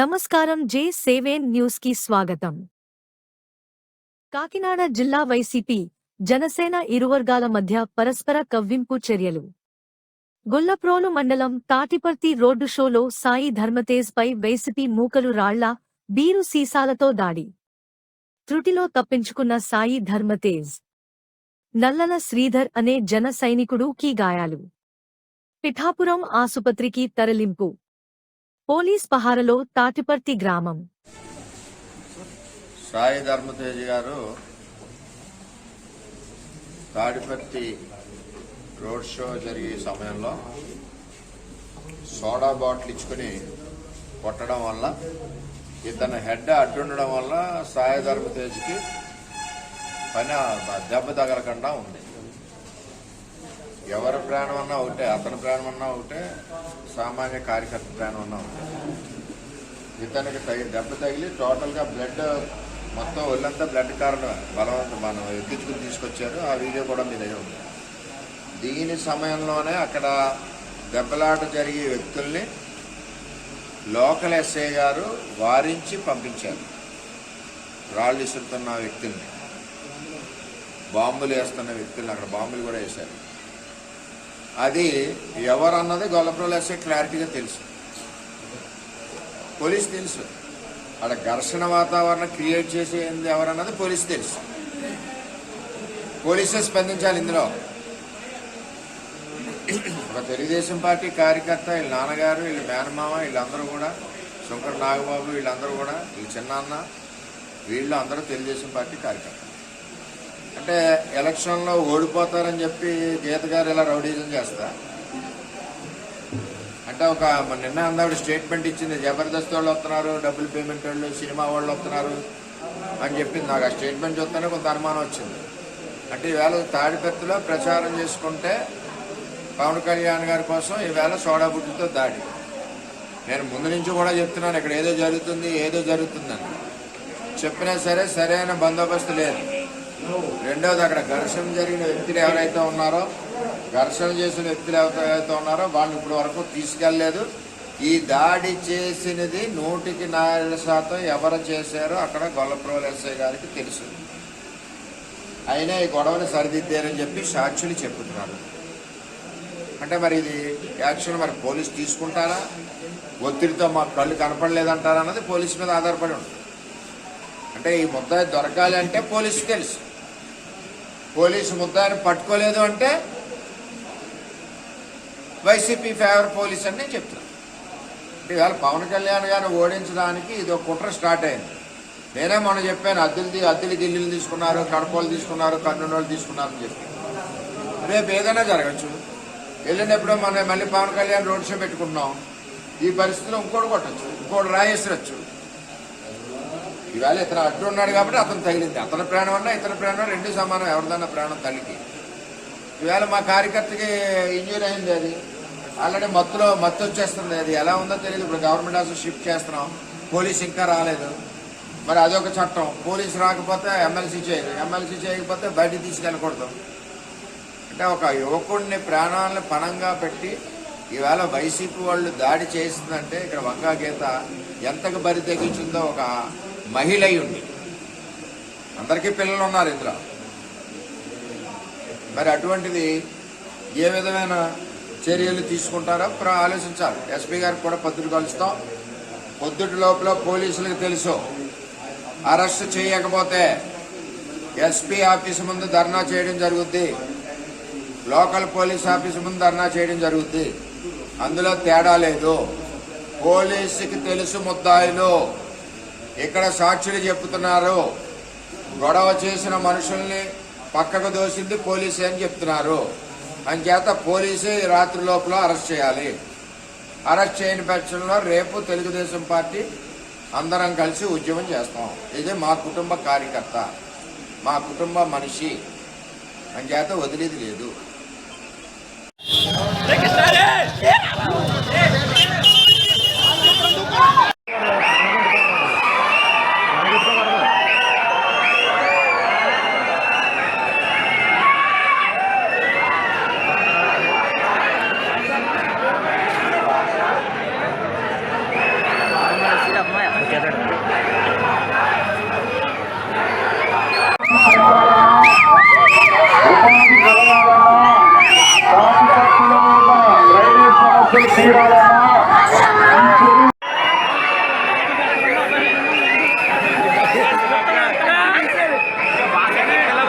నమస్కారం జే సేవేన్ న్యూస్కి స్వాగతం. కాకినాడ జిల్లా వైసీపీ జనసేన ఇరువర్గాల మధ్య పరస్పర కవ్వింపు చర్యలు. గొల్లప్రోలు మండలం తాటిపర్తి రోడ్డు షోలో సాయి ధర్మతేజ్ పై వైసీపీ మూకలు రాళ్ళ బీరు సీసాలతో దాడి. త్రుటిలో తప్పించుకున్న సాయి ధర్మతేజ్. నల్లల శ్రీధర్ అనే జన సైనికుడు కీ గాయాలు. పిఠాపురం ఆసుపత్రికి తరలింపు. పోలీస్ పహారలో తాటిపర్తి గ్రామం. సాయి ధర్మతేజ్ గారు తాటిపర్తి రోడ్ షో జరిగే సమయంలో సోడా బాటిల్ ఇచ్చుకుని కొట్టడం వల్ల ఇతని హెడ్ అడ్డుండడం వల్ల సాయి ధర్మతేజ్కి పని దెబ్బ తగలకుండా ఉంది. ఎవరి ప్రాణం అన్నా ఒకటే అతని ప్రాణం అన్నా ఒకటే సామాన్య కార్యకర్త ప్రాణం అన్నా ఒకటే. ఇతనికి తగి దెబ్బ తగిలి టోటల్గా బ్లడ్ మొత్తం ఒళ్ళంతా బ్లడ్ కారణం బలవంతం మనం ఎక్కించుకుని తీసుకొచ్చారు. ఆ వీడియో కూడా మీ దగ్గర ఉంది. దీని సమయంలోనే అక్కడ దెబ్బలాట జరిగే వ్యక్తుల్ని లోకల్ ఎస్ఐ గారు వారించి పంపించారు. రాళ్ళు ఇస్తున్న వ్యక్తుల్ని. బాంబులు వేస్తున్న వ్యక్తుల్ని అక్కడ బాంబులు కూడా వేశారు. అది ఎవరన్నది గొల్లపురం క్లారిటీగా తెలుసు. పోలీస్ తెలుసు. అక్కడ ఘర్షణ వాతావరణం క్రియేట్ చేసేది ఎవరన్నది పోలీస్ తెలుసు. పోలీసే స్పందించాలి ఇందులో. ఒక తెలుగుదేశం పార్టీ కార్యకర్త వీళ్ళ నాన్నగారు వీళ్ళ మేనమామ వీళ్ళందరూ కూడా శంకర్ నాగబాబు వీళ్ళందరూ కూడా వీళ్ళ చిన్నాన్న వీళ్ళు అందరూ తెలుగుదేశం పార్టీ కార్యకర్త అంటే ఎలక్షన్లో ఓడిపోతారని చెప్పి గీత గారు ఇలా రౌడీజం చేస్తా. అంటే ఒక నిన్న అందావిడ స్టేట్మెంట్ ఇచ్చింది జబర్దస్త్ వాళ్ళు వస్తున్నారు డబ్బులు పేమెంట్ వాళ్ళు సినిమా వాళ్ళు వస్తున్నారు అని చెప్పింది. నాకు ఆ స్టేట్మెంట్ చూస్తేనే కొంత అనుమానం వచ్చింది. అంటే ఈవేళ తాడిపెత్తలో ప్రచారం చేసుకుంటే పవన్ కళ్యాణ్ గారి కోసం ఈవేళ సోడా బుడ్డితో దాడి. నేను ముందు నుంచి కూడా చెప్తున్నాను ఇక్కడ ఏదో జరుగుతుంది ఏదో జరుగుతుందని. చెప్పినా సరే సరైన బందోబస్తు లేదు. రెండవది అక్కడ ఘర్షణ జరిగిన వ్యక్తులు ఎవరైతే ఉన్నారో ఘర్షణ చేసిన వ్యక్తులు ఎవరైతే ఉన్నారో వాళ్ళు ఇప్పటి వరకు తీసుకెళ్ళలేదు ఈ దాడి చేసినది నూటికి నాలుగు శాతం ఎవరు చేశారో అక్కడ గొల్లప్రోలు ఎస్ఐ గారికి తెలుసు. అయినా ఈ గొడవని సరిదిద్దారని చెప్పి సాక్షులు చెప్తున్నారు అంటే మరి ఇది యాక్షన్ మరి పోలీసు తీసుకుంటారా? ఒత్తిడితో మా కళ్ళు కనపడలేదంటారా అన్నది పోలీసు మీద ఆధారపడి ఉంటుంది. అంటే ఈ ముద్ద దొరకాలి అంటే పోలీసు తెలుసు. పోలీసు ముద్దాన్ని పట్టుకోలేదు అంటే వైసీపీ ఫేవర్ పోలీస్ అని నేను చెప్తున్నాను ఇవాళ పవన్ కళ్యాణ్ గారిని ఓడించడానికి ఇది ఒక కుట్ర స్టార్ట్ అయింది. నేనే మొన్న చెప్పాను అద్దెలు అద్దెలు దిల్లీలు తీసుకున్నారు కడపలు తీసుకున్నారు కర్నూలు తీసుకున్నారు అని చెప్పి. రేపు ఏదైనా జరగచ్చు. వెళ్ళినప్పుడు మనం మళ్ళీ పవన్ కళ్యాణ్ రోడ్ షో పెట్టుకున్నాం ఈ పరిస్థితిలో ఇంకోటి కొట్టచ్చు ఇంకోటి రాయేసరచ్చు. ఈవేళ ఇతను అడ్డు ఉన్నాడు కాబట్టి అతను తగిలింది. అతని ప్రాణం అన్నా ఇతని ప్రాణం రెండు సమానం ఎవరిదన్నా ప్రాణం తల్లికి. ఈవేళ మా కార్యకర్తకి ఇంజూరీ అయింది అది. ఆల్రెడీ మత్తులో మత్తు వచ్చేస్తుంది. అది ఎలా ఉందో తెలియదు. ఇప్పుడు గవర్నమెంట్ హాస్పిటల్ షిఫ్ట్ చేస్తున్నాం. పోలీస్ ఇంకా రాలేదు. మరి అదొక చట్టం. పోలీస్ రాకపోతే ఎమ్మెల్సీ చేయదు ఎమ్మెల్సీ చేయకపోతే బయటికి తీసుకెళ్ళకూడదు. అంటే ఒక యువకుడిని ప్రాణాలను పణంగా పెట్టి ఈవేళ వైసీపీ వాళ్ళు దాడి చేసిందంటే ఇక్కడ వంగా గీత ఎంతకు బరి తెగించిందో ఒక మహిళ అయి ఉంది అందరికీ పిల్లలు ఉన్నారు ఇందులో. మరి అటువంటిది ఏ విధమైన చర్యలు తీసుకుంటారో ప్ర- ఆలోచించాలి. ఎస్పీ గారికి కూడా పొద్దుట కలుస్తాం. పొద్దుటి లోపల పోలీసులకు తెలుసు. అరెస్ట్ చేయకపోతే ఎస్పీ ఆఫీస్ ముందు ధర్నా చేయడం జరుగుద్ది. లోకల్ పోలీస్ ఆఫీస్ ముందు ధర్నా చేయడం జరుగుద్ది. అందులో తేడా లేదు. పోలీసుకి తెలుసు ముద్దాయిలు. ఇక్కడ సాక్షులు చెప్తున్నారు. గొడవ చేసిన మనుషుల్ని పక్కకు దోసింది పోలీసే అని చెప్తున్నారు. అంచేత పోలీసే రాత్రి లోపల అరెస్ట్ చేయాలి. అరెస్ట్ చేయని పక్షంలో రేపు తెలుగుదేశం పార్టీ అందరం కలిసి ఉద్యమం చేస్తాం. ఇది మా కుటుంబ కార్యకర్త. మా కుటుంబ మనిషి. అంచేత వదిలేది లేదు.